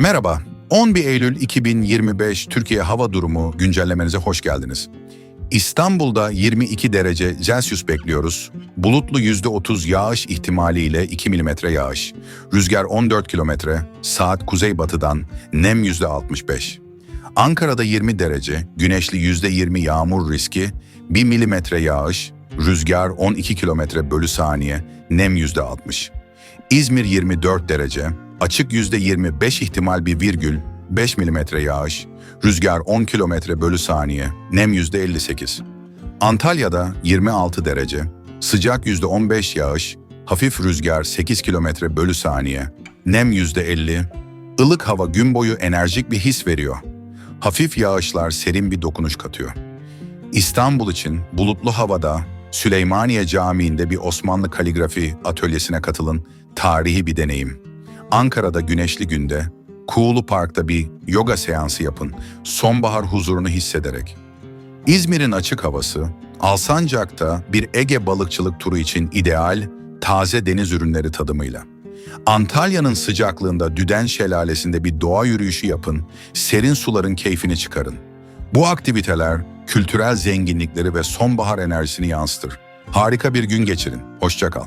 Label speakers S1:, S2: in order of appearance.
S1: Merhaba, 11 Eylül 2025 Türkiye Hava Durumu güncellemenize hoş geldiniz. İstanbul'da 22 derece Celsius bekliyoruz. Bulutlu %30 yağış ihtimaliyle 2 mm yağış. Rüzgar 14 km, saat kuzeybatıdan, nem %65. Ankara'da 20 derece, güneşli %20 yağmur riski, 1 mm yağış, rüzgar 12 km bölü saniye, nem %60. İzmir 24 derece, açık %25 ihtimal bir virgül, 5 mm yağış, rüzgar 10 km bölü saniye, nem %58. Antalya'da 26 derece, sıcak %15 yağış, hafif rüzgar 8 km bölü saniye, nem %50, ılık hava gün boyu enerjik bir his veriyor. Hafif yağışlar serin bir dokunuş katıyor. İstanbul için bulutlu havada Süleymaniye Camii'nde bir Osmanlı kaligrafi atölyesine katılın, tarihi bir deneyim. Ankara'da güneşli günde Kuğulu Park'ta bir yoga seansı yapın, sonbahar huzurunu hissederek. İzmir'in açık havası, Alsancak'ta bir Ege balıkçılık turu için ideal, taze deniz ürünleri tadımıyla. Antalya'nın sıcaklığında Düden Şelalesi'nde bir doğa yürüyüşü yapın, serin suların keyfini çıkarın. Bu aktiviteler kültürel zenginlikleri ve sonbahar enerjisini yansıtır. Harika bir gün geçirin. Hoşça kal.